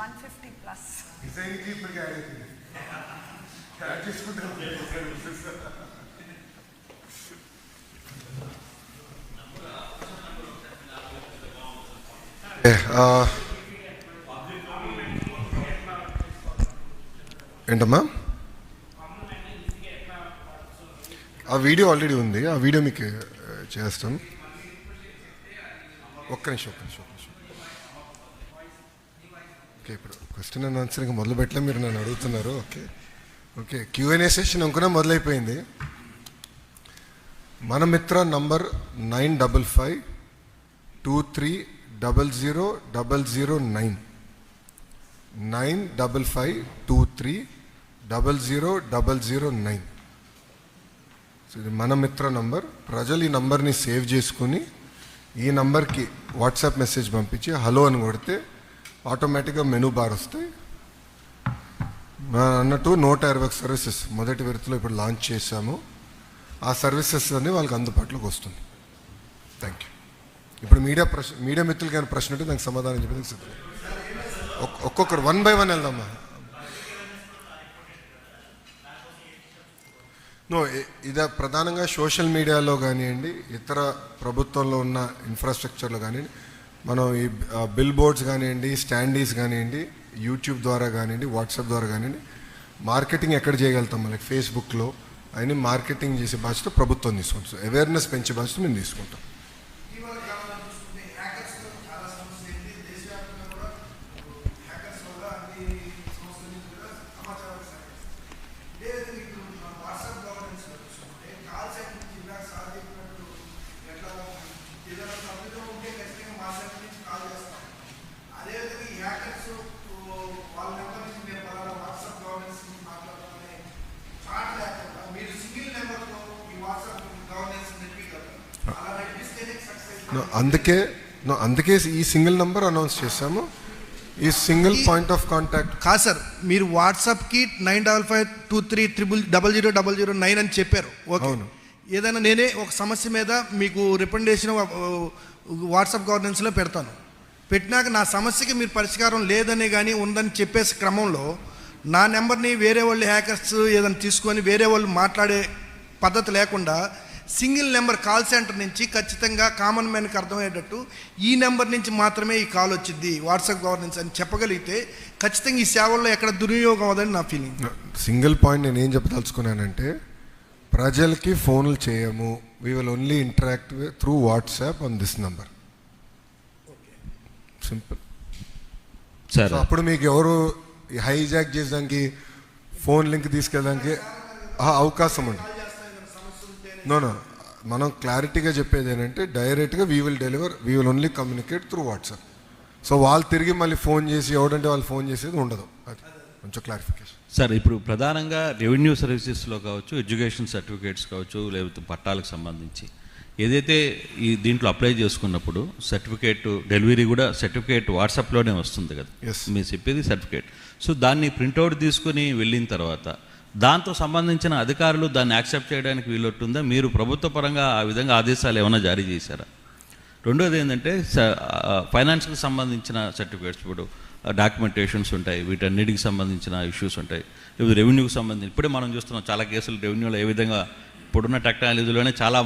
One fifty plus. డిజైన్కి ఇప్పటికి add అవుతుంది. యాడ్ చేసుకుంటాం. ఏంటమ్మా? ఆ వీడియో ఆల్రెడీ ఉంది. ఆ వీడియో మీకు చేస్తాం. ఒక్క నిమిషం ఒక్క నిమిషం ఒక్క నిమిషం. ఓకే ఇప్పుడు క్వశ్చన్ అండ్ ఆన్సర్ ఇంకా మొదలు పెట్టలే మీరు నన్ను అడుగుతున్నారు. ఓకే ఓకే క్యూఎన్ఏ సెషన్ అనుకున్నా మొదలైపోయింది. మన Mitra number nine double five two three double zero double zero nine. Nine double five two three double zero double zero nine. So ఇది మన మిత్ర నంబర్. ప్రజలు ఈ నంబర్ని సేవ్ చేసుకుని ఈ నంబర్కి వాట్సాప్ మెసేజ్ పంపించి హలో అని కొడితే ఆటోమేటిక్గా మెనూ బార్ వస్తాయి. అన్నట్టు నూట ఇరవై ఒక సర్వీసెస్ మొదటి విడతలో ఇప్పుడు లాంచ్ చేశాము. ఆ సర్వీసెస్ అన్ని వాళ్ళకి అందుబాటులోకి వస్తుంది. థ్యాంక్ యూ ఇప్పుడు మీడియా ప్రశ్న మీడియా మిత్రులకి అయిన ప్రశ్న ఉంటే దానికి సమాధానం చెప్పేది సిద్ధం. ఒక్కొక్కరు వన్ బై వన్ వెళ్దామా నో ఇదే ప్రధానంగా సోషల్ మీడియాలో కానివ్వండి ఇతర ప్రభుత్వంలో ఉన్న ఇన్ఫ్రాస్ట్రక్చర్లో కానివ్వండి మనం ఈ బిల్ బోర్డ్స్ కానివ్వండి స్టాండీస్ కానివ్వండి యూట్యూబ్ ద్వారా కానివ్వండి వాట్సాప్ ద్వారా కానివ్వండి మార్కెటింగ్ ఎక్కడ చేయగలుగుతాం? మనకి ఫేస్బుక్లో అయినా మార్కెటింగ్ చేసే బాధ్యత ప్రభుత్వం తీసుకుంటాం అవేర్నెస్ పెంచే బాధ్యత మేము తీసుకుంటాం ఇటీవల కాలంలో చూసుకుంటే హ్యాకర్స్ చాలా సమస్యలు ఏంటి దేశవ్యాప్తంగా కూడా హ్యాకర్స్ వల్ల అన్ని సమస్యల నుంచి కూడా సమాచారం సేకరిస్తారు లేదంటే ఇప్పుడు మన వాట్సాప్ గవర్నెన్స్లో చూసుకుంటే కాల్ సెంటర్ నుంచి ఇందాక సార్ చెప్పినట్టు ఎట్లా ఏదైనా తప్పిదం ఉంటే ఖచ్చితంగా మా సెంటర్ నుంచి కాల్ చేస్తాం అదేవిధంగా ఈ హ్యాకర్స్ వాళ్ళ నెంబర్ నుంచి మేము పలానా వాట్సాప్ గవర్నెన్స్ నుంచి మాట్లాడుతామని చాట్ లేకుండా మీరు సింగిల్ నెంబర్తో ఈ వాట్సాప్ గవర్నెన్స్ నడిపించగలరు అలా నడిపిస్తేనే సక్సెస్ No, అందుకే అందుకే ఈ సింగిల్ నంబర్ అనౌన్స్ చేశాము. ఈ సింగిల్ పాయింట్ ఆఫ్ కాంటాక్ట్ కాదు సార్ మీరు వాట్సాప్కి nine double five two three triple double zero double zero nine అని చెప్పారు. ఓకే. ఏదైనా నేనే ఒక సమస్య మీద మీకు రికమెండేషన్ వాట్సాప్ గవర్నెన్స్లో పెడతాను. పెట్టినాక నా సమస్యకి మీరు పరిష్కారం లేదని కానీ ఉందని చెప్పేసి క్రమంలో నా నెంబర్ని వేరే వాళ్ళు హ్యాకర్స్ ఏదైనా తీసుకొని వేరే వాళ్ళు మాట్లాడే పద్ధతి లేకుండా సింగిల్ నెంబర్ కాల్ సెంటర్ నుంచి ఖచ్చితంగా కామన్ మ్యాన్కి అర్థమయ్యేటట్టు ఈ నెంబర్ నుంచి మాత్రమే ఈ కాల్ వచ్చింది వాట్సాప్ గవర్నెన్స్ అని చెప్పగలిగితే ఖచ్చితంగా ఈ సేవల్లో ఎక్కడ దుర్వినియోగం అవ్వదని నా ఫీలింగ్. సింగిల్ పాయింట్ నేను ఏం చెప్పదలుచుకున్నానంటే ప్రజలకి ఫోన్లు చేయము we will only interact through WhatsApp on this number simple sir. అప్పుడు మీకు ఎవరు హైజాక్ చేసడానికి ఫోన్ లింక్ తీసుకెళ్ళడానికి ఆ, అవకాశం ఉంది. నో నో మనం క్లారిటీగా చెప్పేది ఏంటంటే డైరెక్ట్గా we will deliver we will only communicate through WhatsApp so వాళ్ళు తిరిగి మళ్ళీ ఫోన్ చేసి ఎవడంటే వాళ్ళు ఫోన్ చేసేది ఉండదు. అది కొంచెం క్లారిఫికేషన్ సార్ ఇప్పుడు ప్రధానంగా రెవెన్యూ సర్వీసెస్లో కావచ్చు ఎడ్యుకేషన్ సర్టిఫికేట్స్ కావచ్చు లేకపోతే పట్టాలకు సంబంధించి. ఏదైతే ఈ దీంట్లో అప్లై చేసుకున్నప్పుడు సర్టిఫికేట్ డెలివరీ కూడా సర్టిఫికేట్ వాట్సాప్లోనే వస్తుంది కదా. మీరు చెప్పేది సర్టిఫికేట్. సో దాన్ని ప్రింట్అవుట్ తీసుకుని వెళ్ళిన తర్వాత దాంతో సంబంధించిన అధికారులు దాన్ని యాక్సెప్ట్ చేయడానికి వీలొట్టుందా? మీరు ప్రభుత్వ పరంగా ఆ విధంగా ఆదేశాలు ఏమైనా జారీ చేశారా? రెండోది ఏంటంటే ఫైనాన్స్కి సంబంధించిన సర్టిఫికేట్స్ ఇప్పుడు డాక్యుమెంటేషన్స్ ఉంటాయి వీటన్నిటికి సంబంధించిన ఇష్యూస్ ఉంటాయి. లేకపోతే రెవెన్యూకి సంబంధించి ఇప్పుడే మనం చూస్తున్నాం చాలా కేసులు రెవెన్యూలో ఏ విధంగా ఇప్పుడున్న టెక్నాలజీలోనే చాలా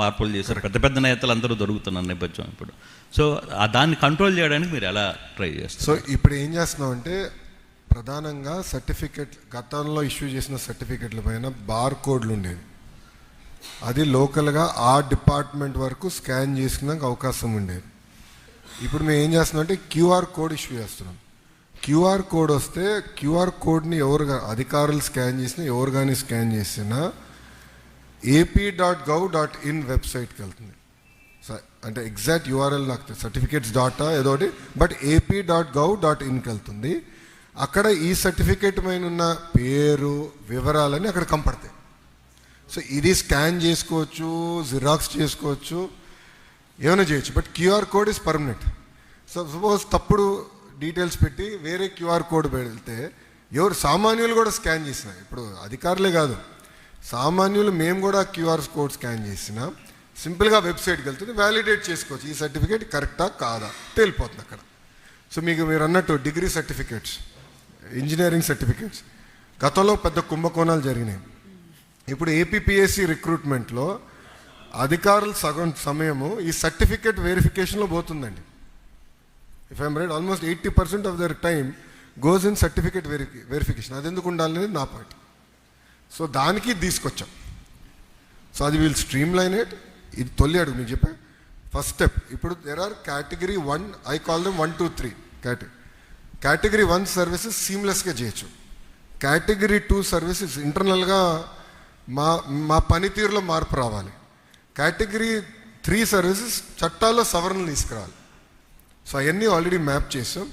మార్పులు చేశారు. పెద్ద పెద్ద నేతలు అందరూ దొరుకుతున్న నేపథ్యం ఇప్పుడు. సో దాన్ని కంట్రోల్ చేయడానికి మీరు ఎలా ట్రై చేస్తారు సో ఇప్పుడు ఏం చేస్తున్నాం అంటే ప్రధానంగా సర్టిఫికెట్ గతంలో ఇష్యూ చేసిన సర్టిఫికెట్ల పైన బార్ కోడ్లు ఉండేవి. అది లోకల్గా ఆ డిపార్ట్మెంట్ వరకు స్కాన్ చేసుకున్నాక అవకాశం ఉండేది. ఇప్పుడు మేము ఏం చేస్తున్నాం అంటే క్యూఆర్ కోడ్ ఇష్యూ చేస్తున్నాం. క్యూఆర్ కోడ్ వస్తే క్యూఆర్ కోడ్ని ఎవరు అధికారులు స్కాన్ చేసినా ఎవరు కానీ స్కాన్ చేసినా AP dot gov dot in వెబ్సైట్కి వెళ్తుంది. అంటే ఎగ్జాక్ట్ యూఆర్ఎల్ నాకు సర్టిఫికేట్స్ డాటా ఏదోటి but AP dot gov dot ఇన్కి వెళ్తుంది. అక్కడ ఈ సర్టిఫికేట్ పైన ఉన్న పేరు వివరాలన్నీ అక్కడ కంపడతాయి. సో ఇది స్కాన్ చేసుకోవచ్చు జిరాక్స్ చేసుకోవచ్చు ఏమైనా చేయొచ్చు. But QR code is permanent. So suppose తప్పుడు డీటెయిల్స్ పెట్టి వేరే క్యూఆర్ కోడ్ పెడితే ఎవరు సామాన్యులు కూడా స్కాన్ చేసిన ఇప్పుడు అధికారులే కాదు. సామాన్యులు మేము కూడా క్యూఆర్ కోడ్ స్కాన్ చేసిన సింపుల్గా వెబ్సైట్కి వెళ్తుంది వ్యాలిడేట్ చేసుకోవచ్చు. ఈ సర్టిఫికేట్ కరెక్టా కాదా? తేలిపోతుంది అక్కడ. సో మీకు మీరు అన్నట్టు డిగ్రీ సర్టిఫికేట్స్. Engineering certificates. గతంలో పెద్ద కుంభకోణాలు జరిగినాయి. ఇప్పుడు ఏపీపీఎస్సి రిక్రూట్మెంట్లో అధికారులు సగం సమయము ఈ సర్టిఫికేట్ వెరిఫికేషన్లో పోతుందండి. If I'm right almost eighty percent of the time goes in certificate veri verification అది ఎందుకు ఉండాలనేది నా పాయింట్ సో దానికి తీసుకొచ్చాం. సో అది వీల్ స్ట్రీమ్ లైన్ ఇట్ ఇది తొలి అడుగు మీకు చెప్పా. ఫస్ట్ స్టెప్ ఇప్పుడు there are category one I call them one two three category category one services సీమ్లెస్గా చేయొచ్చు. కేటగిరీ టూ సర్వీసెస్ ఇంటర్నల్గా మా మా పనితీరులో మార్పు రావాలి. కేటగిరీ త్రీ సర్వీసెస్ చట్టాల్లో సవరణలు తీసుకురావాలి. సో అవన్నీ ఆల్రెడీ మ్యాప్ చేసాం.